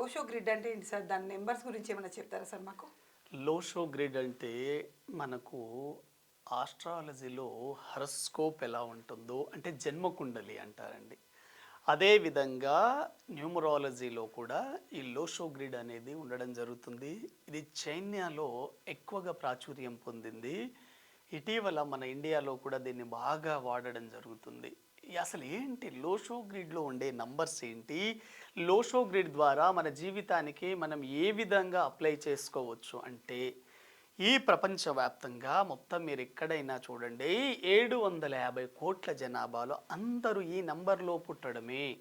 Lo Shu grid అంటే ఏంటి sir? దాని నెంబర్స్ గురించి ఏమైనా చెప్తారా సార్ మాకు? లోషో గ్రిడ్ అంటే మనకు ఆస్ట్రాలజీలో హరస్కోప్ ఎలా ఉంటుందో అంటే జన్మకుండలి అంటారండి. అదేవిధంగా న్యూమరాలజీలో కూడా ఈ లోషో గ్రిడ్ అనేది ఉండడం జరుగుతుంది. ఇది చైనాలో ఎక్కువగా ప్రాచుర్యం పొందింది. ఇటీవల మన ఇండియాలో కూడా దీన్ని బాగా వాడడం జరుగుతుంది. అసలు ఏంటి? లోషో గ్రిడ్లో ఉండే నంబర్స్ ఏంటి? లోషో గ్రిడ్ ద్వారా మన జీవితానికి మనం ఏ విధంగా అప్లై చేసుకోవచ్చు అంటే ఈ ప్రపంచవ్యాప్తంగా మొత్తం మీరు ఎక్కడైనా చూడండి ఏడు వందల యాభై కోట్ల జనాభాలో అందరూ ఈ నంబర్లో పుట్టడమే.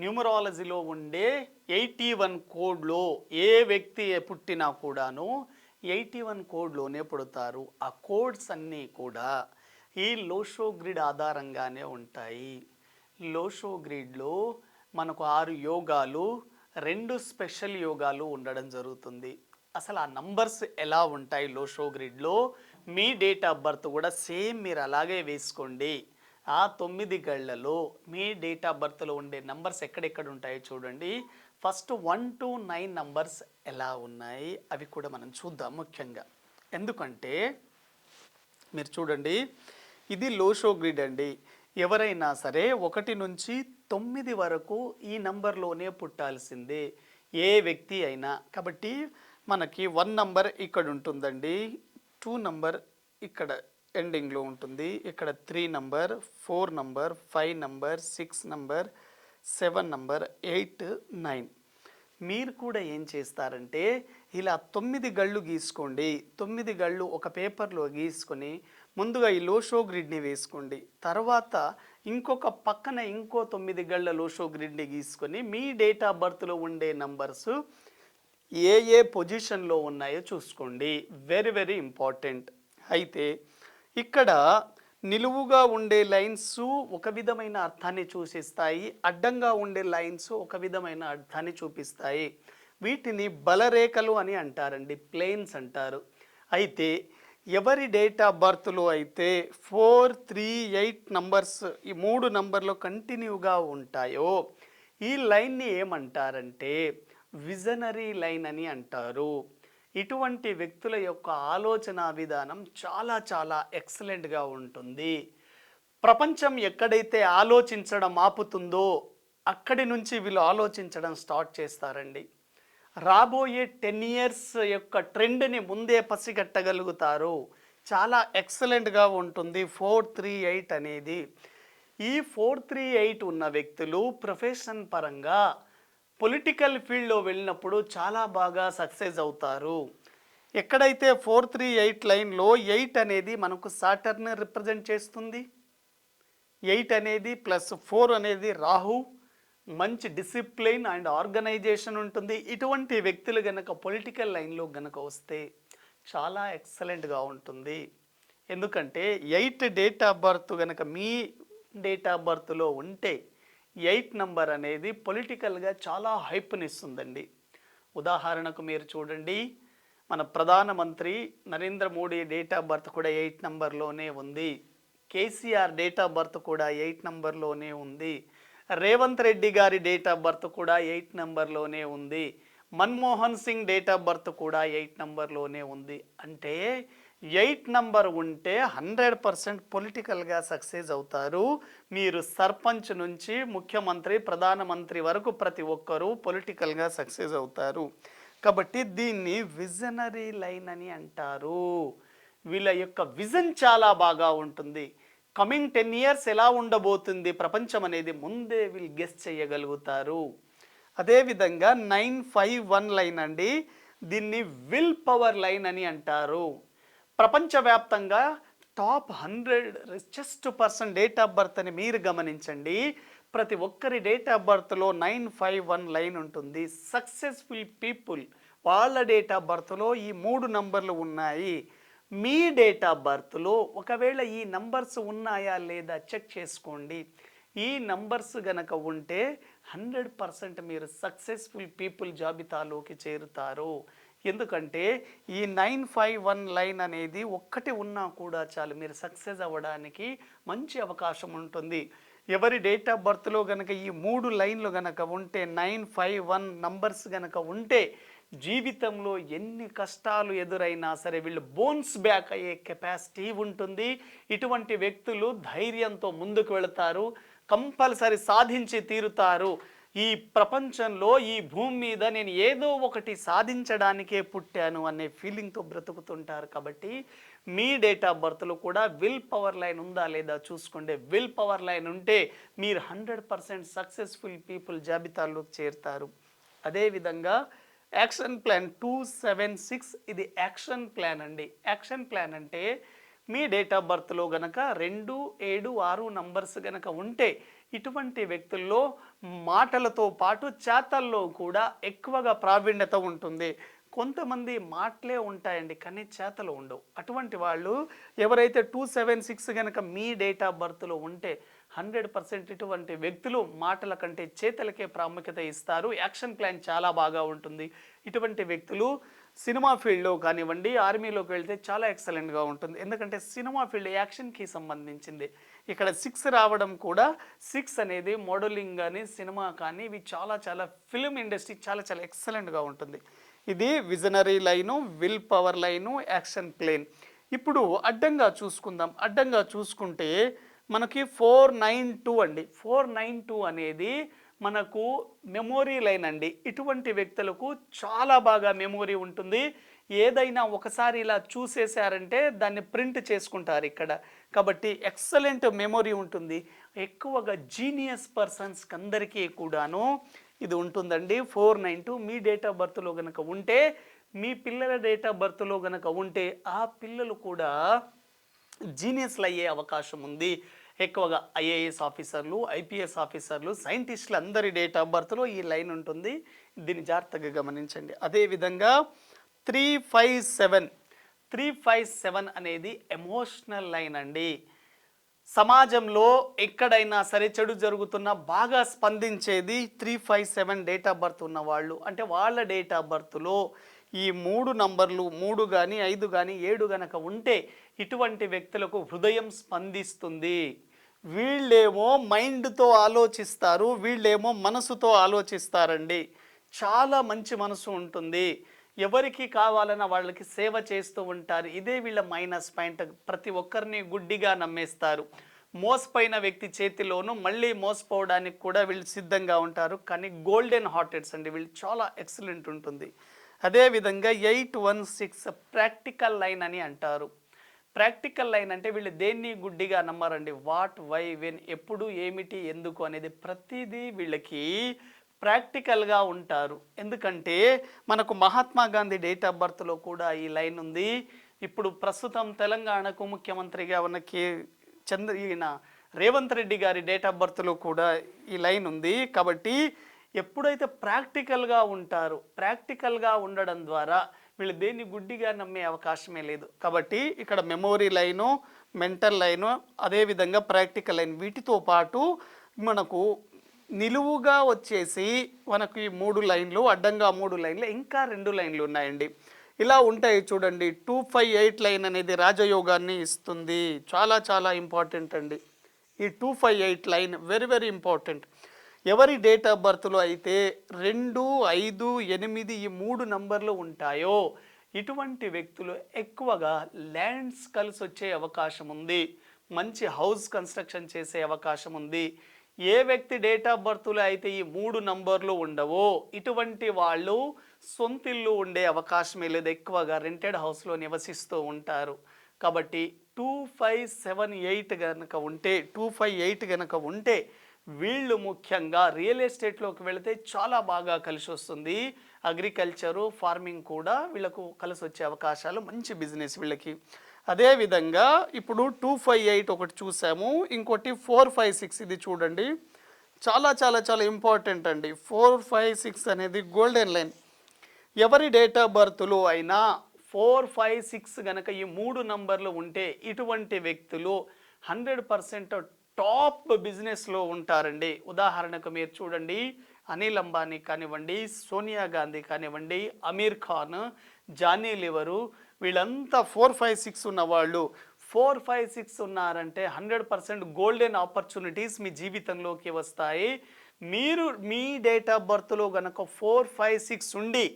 న్యూమరాలజీలో ఉండే ఎయిటీ వన్ కోడ్లో ఏ వ్యక్తి పుట్టినా కూడాను ఎయిటీ వన్ కోడ్లోనే పుడతారు. ఆ కోడ్స్ అన్నీ కూడా ఈ లోషో గ్రిడ్ ఆధారంగానే ఉంటాయి. లోషో గ్రిడ్లో మనకు ఆరు యోగాలు రెండు స్పెషల్ యోగాలు ఉండడం జరుగుతుంది. అసలు ఆ నంబర్స్ ఎలా ఉంటాయి లోషో గ్రిడ్లో? మీ డేట్ ఆఫ్ బర్త్ కూడా సేమ్ మీరు అలాగే వేసుకోండి. ఆ తొమ్మిది గళ్ళలో మీ డేట్ ఆఫ్ బర్త్లో ఉండే నంబర్స్ ఎక్కడెక్కడ ఉంటాయో చూడండి. First one two nine numbers ఎలా ఉన్నాయి? అవి కూడా మనం చూద్దాం ముఖ్యంగా. ఎందుకంటే మీరు చూడండి ఇది లోషో గ్రిడ్ అండి. ఎవరైనా సరే ఒకటి నుంచి తొమ్మిది వరకు ఈ నంబర్లోనే పుట్టాల్సిందే. ఏ వ్యక్తి అయినా. కాబట్టి మనకి వన్ నంబర్ ఇక్కడ ఉంటుందండి. టూ నంబర్ ఇక్కడ ఎండింగ్లో ఉంటుంది. ఇక్కడ three number four number five number six number seven number eight nine. మీరు కూడా ఏం చేస్తారంటే ఇలా తొమ్మిది గళ్ళు గీసుకోండి. తొమ్మిది గళ్ళు ఒక పేపర్లో గీసుకొని ముందుగా ఈ లోషో గ్రిడ్ని వేసుకోండి. తర్వాత ఇంకొక పక్కన ఇంకో తొమ్మిది గళ్ళ లోషో గ్రిడ్ని గీసుకొని మీ డేట్ ఆఫ్ బర్త్లో ఉండే నంబర్స్ ఏ ఏ పొజిషన్లో ఉన్నాయో చూసుకోండి. Very very important. అయితే ఇక్కడ నిలువుగా ఉండే లైన్స్ ఒక విధమైన అర్థాన్ని చూసిస్తాయి. అడ్డంగా ఉండే లైన్స్ ఒక విధమైన అర్థాన్ని చూపిస్తాయి. వీటిని బలరేఖలు అని అంటారండి. ప్లేన్స్ అంటారు. అయితే ఎవరి డేట్ ఆఫ్ బర్త్లో అయితే ఫోర్ త్రీ ఎయిట్ నంబర్స్ ఈ మూడు నంబర్లు కంటిన్యూగా ఉంటాయో? ఈ లైన్ని ఏమంటారంటే విజనరీ లైన్ అని అంటారు. ఇటువంటి వ్యక్తుల యొక్క ఆలోచన విధానం చాలా చాలా ఎక్సలెంట్గా ఉంటుంది. ప్రపంచం ఎక్కడైతే ఆలోచించడం ఆపుతుందో అక్కడి నుంచి వీళ్ళు ఆలోచించడం స్టార్ట్ చేస్తారండి. రాబోయే టెన్ ఇయర్స్ యొక్క ట్రెండ్ని ముందే పసిగట్టగలుగుతారు. చాలా ఎక్సలెంట్గా ఉంటుంది ఫోర్ త్రీ ఎయిట్ అనేది. ఈ ఫోర్ త్రీ ఎయిట్ ఉన్న వ్యక్తులు ప్రొఫెషన్ పరంగా పొలిటికల్ ఫీల్డ్లో వెళ్ళినప్పుడు చాలా బాగా సక్సెస్ అవుతారు. ఎక్కడైతే ఫోర్ త్రీ ఎయిట్ లైన్లో ఎయిట్ అనేది మనకు సాటర్ని రిప్రజెంట్ చేస్తుంది? ఎయిట్ అనేది ప్లస్ ఫోర్ అనేది రాహు మంచి డిసిప్లిన్ అండ్ ఆర్గనైజేషన్ ఉంటుంది. ఇటువంటి వ్యక్తులు గనక పొలిటికల్ లైన్లో గనక వస్తే చాలా ఎక్సలెంట్గా ఉంటుంది. ఎందుకంటే ఎయిట్ డేట్ ఆఫ్ బర్త్ గనక మీ డేట్ ఆఫ్ బర్త్లో ఉంటే ఎయిట్ నంబర్ అనేది పొలిటికల్గా చాలా హైప్నిస్తుందండి. ఉదాహరణకు మీరు చూడండి మన ప్రధానమంత్రి Narendra Modi date of birth కూడా ఎయిట్ నంబర్లోనే ఉంది. కేసీఆర్ డేట్ ఆఫ్ బర్త్ కూడా ఎయిట్ నంబర్లోనే ఉంది. రేవంత్ రెడ్డి గారి డేట్ ఆఫ్ బర్త్ కూడా ఎయిట్ నెంబర్లోనే ఉంది. Manmohan Singh date of birth కూడా ఎయిట్ నెంబర్లోనే ఉంది. అంటే ఎయిట్ నంబర్ ఉంటే హండ్రెడ్ పర్సెంట్ పొలిటికల్గా సక్సెస్ అవుతారు. మీరు సర్పంచ్ నుంచి ముఖ్యమంత్రి ప్రధానమంత్రి వరకు ప్రతి ఒక్కరూ పొలిటికల్గా సక్సెస్ అవుతారు. కాబట్టి దీన్ని విజనరీ లైన్ అని అంటారు. వీళ్ళ యొక్క విజన్ చాలా బాగా ఉంటుంది. కమింగ్ టెన్ ఇయర్స్ ఎలా ఉండబోతుంది? ప్రపంచం అనేది ముందే వీళ్ళు గెస్ చేయగలుగుతారు. అదేవిధంగా నైన్ ఫైవ్ వన్ లైన్ అండి దీన్ని విల్ పవర్ లైన్ అని అంటారు. ప్రపంచవ్యాప్తంగా top hundred richest person date of birth అని మీరు గమనించండి. ప్రతి ఒక్కరి డేట్ ఆఫ్ బర్త్లో నైన్ ఫైవ్ వన్ లైన్ ఉంటుంది. సక్సెస్ఫుల్ పీపుల్ వాళ్ళ డేట్ ఆఫ్ బర్త్లో ఈ మూడు నంబర్లు ఉన్నాయి. మీ డేట్ ఆఫ్ బర్త్లో ఒకవేళ ఈ నంబర్స్ ఉన్నాయా లేదా చెక్ చేసుకోండి. ఈ నంబర్స్ గనక ఉంటే హండ్రెడ్ పర్సెంట్ మీరు సక్సెస్ఫుల్ పీపుల్ జాబితాలోకి చేరుతారు. ఎందుకంటే ఈ నైన్ ఫైవ్ వన్ లైన్ అనేది ఒక్కటి ఉన్నా కూడా చాలు మీరు సక్సెస్ అవ్వడానికి మంచి అవకాశం ఉంటుంది. ఎవరి డేట్ ఆఫ్ బర్త్లో గనక ఈ మూడు లైన్లు గనక ఉంటే నైన్ ఫైవ్ వన్ నంబర్స్ గనక ఉంటే జీవితంలో ఎన్ని కష్టాలు ఎదురైనా సరే వీళ్ళు బోన్స్ బ్యాక్ అయ్యే కెపాసిటీ ఉంటుంది. ఇటువంటి వ్యక్తులు ధైర్యంతో ముందుకు వెళతారు కంపల్సరీ సాధించి తీరుతారు. ఈ ప్రపంచంలో ఈ భూమి మీద నేను ఏదో ఒకటి సాధించడానికే పుట్టాను అనే ఫీలింగ్తో బ్రతుకుతుంటారు కాబట్టి మీ డేట్ ఆఫ్ బర్త్లో కూడా విల్ పవర్ లైన్ ఉందా లేదా చూసుకోండి విల్ పవర్ లైన్ ఉంటే మీరు హండ్రెడ్ పర్సెంట్ సక్సెస్ఫుల్ పీపుల్ జాబితాలోకి చేరుతారు. అదేవిధంగా action plan two seven six ఇది యాక్షన్ ప్లాన్ అండి. యాక్షన్ ప్లాన్ అంటే మీ డేట్ ఆఫ్ బర్త్లో గనక రెండు ఏడు ఆరు నంబర్స్ గనక ఉంటే ఇటువంటి వ్యక్తుల్లో మాటలతో పాటు చేతల్లో కూడా ఎక్కువగా ప్రావీణ్యత ఉంటుంది. కొంతమంది మాటలే ఉంటాయండి కానీ చేతలు ఉండవు. అటువంటి వాళ్ళు ఎవరైతే టూ సెవెన్ సిక్స్ కనుక మీ డేట్ ఆఫ్ బర్త్లో ఉంటే హండ్రెడ్ పర్సెంట్ ఇటువంటి వ్యక్తులు మాటల కంటే చేతలకే ప్రాముఖ్యత ఇస్తారు. యాక్షన్ ప్లాన్ చాలా బాగా ఉంటుంది. ఇటువంటి వ్యక్తులు సినిమా ఫీల్డ్లో కానివ్వండి ఆర్మీలోకి వెళ్తే చాలా ఎక్సలెంట్గా ఉంటుంది. ఎందుకంటే సినిమా ఫీల్డ్ యాక్షన్కి సంబంధించింది. ఇక్కడ సిక్స్ రావడం కూడా సిక్స్ అనేది మోడలింగ్ కానీ సినిమా కానీ ఇవి చాలా చాలా ఫిల్మ్ ఇండస్ట్రీ చాలా చాలా ఎక్సలెంట్గా ఉంటుంది. ఇది visionary line will power line action plan. ఇప్పుడు అడ్డంగా చూసుకుందాం. అడ్డంగా చూసుకుంటే మనకి ఫోర్ నైన్ టూ అండి. ఫోర్ నైన్ టూ అనేది మనకు మెమొరీ లైన్ అండి. ఇటువంటి వ్యక్తులకు చాలా బాగా మెమొరీ ఉంటుంది. ఏదైనా ఒకసారి ఇలా చూసేసారంటే దాన్ని ప్రింట్ చేసుకుంటారు ఇక్కడ. కాబట్టి ఎక్సలెంట్ మెమొరీ ఉంటుంది. ఎక్కువగా జీనియస్ పర్సన్స్కి అందరికీ కూడాను ఇది ఉంటుందండి. ఫోర్ నైన్ టూ మీ డేట్ ఆఫ్ బర్త్లో కనుక ఉంటే మీ పిల్లల డేట్ ఆఫ్ బర్త్లో కనుక ఉంటే ఆ పిల్లలు కూడా జీనియస్లు అయ్యే అవకాశం ఉంది. ఎక్కువగా ఐఏఎస్ ఆఫీసర్లు ఐపీఎస్ ఆఫీసర్లు సైంటిస్టులు అందరి డేట్ ఆఫ్ బర్త్లో ఈ లైన్ ఉంటుంది. దీన్ని జాగ్రత్తగా గమనించండి. అదేవిధంగా three five seven three five seven అనేది ఎమోషనల్ లైన్ అండి. సమాజంలో ఎక్కడైనా సరే చెడు జరుగుతున్నా బాగా స్పందించేది three five seven date of birth ఉన్న వాళ్ళు. అంటే వాళ్ళ డేట్ ఆఫ్ బర్త్లో ఈ మూడు నంబర్లు మూడు కానీ ఐదు కానీ ఏడు గనక ఉంటే ఇటువంటి వ్యక్తులకు హృదయం స్పందిస్తుంది. వీళ్ళేమో మైండ్తో ఆలోచిస్తారు వీళ్ళేమో మనసుతో ఆలోచిస్తారండి. చాలా మంచి మనసు ఉంటుంది. ఎవరికి కావాలన్నా వాళ్ళకి సేవ చేస్తూ ఉంటారు. ఇదే వీళ్ళ మైనస్ పాయింట్. ప్రతి ఒక్కరిని గుడ్డిగా నమ్మేస్తారు. మోసపోయిన వ్యక్తి చేతిలోనూ మళ్ళీ మోసపోవడానికి కూడా వీళ్ళు సిద్ధంగా ఉంటారు. కానీ గోల్డెన్ హార్టెడ్స్ అండి వీళ్ళు చాలా ఎక్సలెంట్ ఉంటుంది. అదేవిధంగా eight one six practical line అని అంటారు. ప్రాక్టికల్ లైన్ అంటే వీళ్ళు దేన్ని గుడ్డిగా నమ్మరండి? వాట్ వై వెన్ ఎప్పుడు ఏమిటి ఎందుకు అనేది ప్రతిదీ వీళ్ళకి ప్రాక్టికల్గా ఉంటారు. ఎందుకంటే మనకు మహాత్మా గాంధీ డేట్ ఆఫ్ బర్త్లో కూడా ఈ లైన్ ఉంది. ఇప్పుడు ప్రస్తుతం తెలంగాణకు ముఖ్యమంత్రిగా ఉన్న కే చంద్ర ఈయన రేవంత్ రెడ్డి గారి డేట్ ఆఫ్ బర్త్లో కూడా ఈ లైన్ ఉంది. కాబట్టి ఎప్పుడైతే ప్రాక్టికల్గా ఉంటారు ప్రాక్టికల్గా ఉండడం ద్వారా వీళ్ళు దేన్ని గుడ్డిగా నమ్మే అవకాశమే లేదు. కాబట్టి ఇక్కడ మెమోరీ లైను మెంటల్ లైను అదేవిధంగా ప్రాక్టికల్ లైన్ వీటితో పాటు మనకు నిలువుగా వచ్చేసి మనకు ఈ మూడు లైన్లు అడ్డంగా మూడు లైన్లు ఇంకా రెండు లైన్లు ఉన్నాయండి. ఇలా ఉంటాయి చూడండి. టూ ఫైవ్ ఎయిట్ లైన్ అనేది రాజయోగాన్ని ఇస్తుంది. చాలా చాలా ఇంపార్టెంట్ అండి. ఈ two five eight line very very important. ఎవరి డేట్ ఆఫ్ బర్త్లో అయితే రెండు ఐదు ఎనిమిది ఈ మూడు నంబర్లు ఉంటాయో? ఇటువంటి వ్యక్తులు ఎక్కువగా ల్యాండ్స్ కలిసి వచ్చే అవకాశం ఉంది. మంచి హౌస్ కన్స్ట్రక్షన్ చేసే అవకాశం ఉంది. ఏ వ్యక్తి డేట్ ఆఫ్ బర్త్లో అయితే ఈ మూడు నంబర్లు ఉండవో ఇటువంటి వాళ్ళు సొంతిల్లు ఉండే అవకాశమే లేదు. ఎక్కువగా రెంటెడ్ హౌస్లో నివసిస్తూ ఉంటారు. కాబట్టి టూ ఫైవ్ సెవెన్ ఎయిట్ కనుక ఉంటే టూ ఫైవ్ ఎయిట్ కనుక ఉంటే వీళ్ళు ముఖ్యంగా రియల్ ఎస్టేట్లోకి వెళితే చాలా బాగా కలిసి వస్తుంది అగ్రికల్చరు ఫార్మింగ్ కూడా వీళ్ళకు కలిసి వచ్చే అవకాశాలు మంచి బిజినెస్ వీళ్ళకి. అదేవిధంగా ఇప్పుడు టూ ఫైవ్ ఎయిట్ ఒకటి చూసాము. ఇంకోటి ఫోర్ ఫైవ్ సిక్స్ ఇది చూడండి. చాలా చాలా చాలా ఇంపార్టెంట్ అండి. ఫోర్ ఫైవ్ సిక్స్ అనేది గోల్డెన్ లైన్. ఎవరి డేట్ ఆఫ్ బర్త్లో అయినా ఫోర్ ఫైవ్ సిక్స్ గనక ఈ మూడు నంబర్లు ఉంటే ఇటువంటి వ్యక్తులు హండ్రెడ్ పర్సెంట్ టాప్ బిజినెస్లో ఉంటారండి. ఉదాహరణకు మీరు చూడండి అనిల్ అంబానీ కానివ్వండి సోనియా గాంధీ కానివ్వండి అమీర్ ఖాన్ జానీ లివరు వీళ్ళంతా ఫోర్ ఫైవ్ సిక్స్ ఉన్నవాళ్ళు. ఫోర్ ఫైవ్ సిక్స్ ఉన్నారంటే హండ్రెడ్ పర్సెంట్ గోల్డెన్ ఆపర్చునిటీస్ మీ జీవితంలోకి వస్తాయి. మీరు మీ డేట్ ఆఫ్ బర్త్లో గనక ఫోర్ ఫైవ్ సిక్స్ ఉండి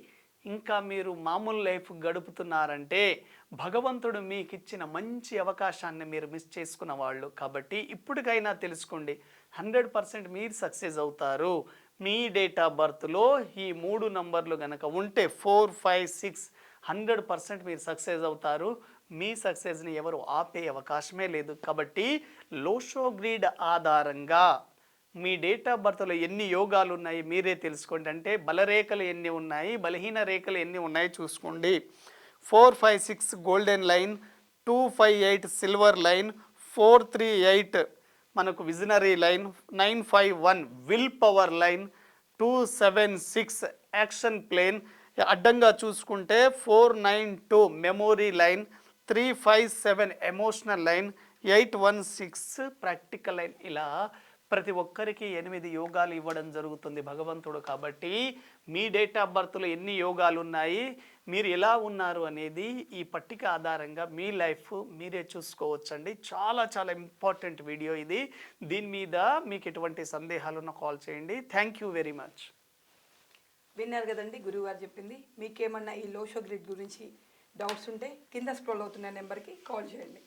ఇంకా మీరు మామూలు లైఫ్ గడుపుతున్నారంటే భగవంతుడు మీకు ఇచ్చిన మంచి అవకాశాన్ని మీరు మిస్ చేసుకున్న వాళ్ళు. కాబట్టి ఇప్పటికైనా తెలుసుకోండి హండ్రెడ్ పర్సెంట్ మీరు సక్సెస్ అవుతారు. మీ డేట్ ఆఫ్ బర్త్లో ఈ మూడు నంబర్లు కనుక ఉంటే four five six hundred percent మీరు సక్సెస్ అవుతారు. మీ సక్సెస్ని ఎవరు ఆపే అవకాశమే లేదు. కాబట్టి లోషోగ్రీడ్ ఆధారంగా మీ డేట్ ఆఫ్ బర్త్లో ఎన్ని యోగాలు ఉన్నాయి మీరే తెలుసుకోండి. అంటే బలరేఖలు ఎన్ని ఉన్నాయి బలహీన రేఖలు ఎన్ని ఉన్నాయి చూసుకోండి. Four five six golden line two five eight silver line four three eight మనకు visionary line nine five one will power line two seven six action plan అడ్డంగా చూసుకుంటే four nine two memory line three five seven emotional line eight one six practical line ఇలా ప్రతి ఒక్కరికి ఎనిమిది యోగాలు ఇవ్వడం జరుగుతుంది భగవంతుడు కాబట్టి మీ డేట్ ఆఫ్ బర్త్లో ఎన్ని యోగాలు ఉన్నాయి మీరు ఎలా ఉన్నారు అనేది ఈ పట్టిక ఆధారంగా మీ లైఫ్ మీరే చూసుకోవచ్చండి. చాలా చాలా ఇంపార్టెంట్ వీడియో ఇది. దీని మీద మీకు ఎటువంటి సందేహాలు ఉన్న కాల్ చేయండి. Thank you very much. విన్నారు కదండి గురువు గారు చెప్పింది. మీకేమన్నా ఈ లోషో గ్రిడ్ గురించి డౌట్స్ ఉంటే కింద స్క్రోల్ అవుతున్న నెంబర్కి కాల్ చేయండి.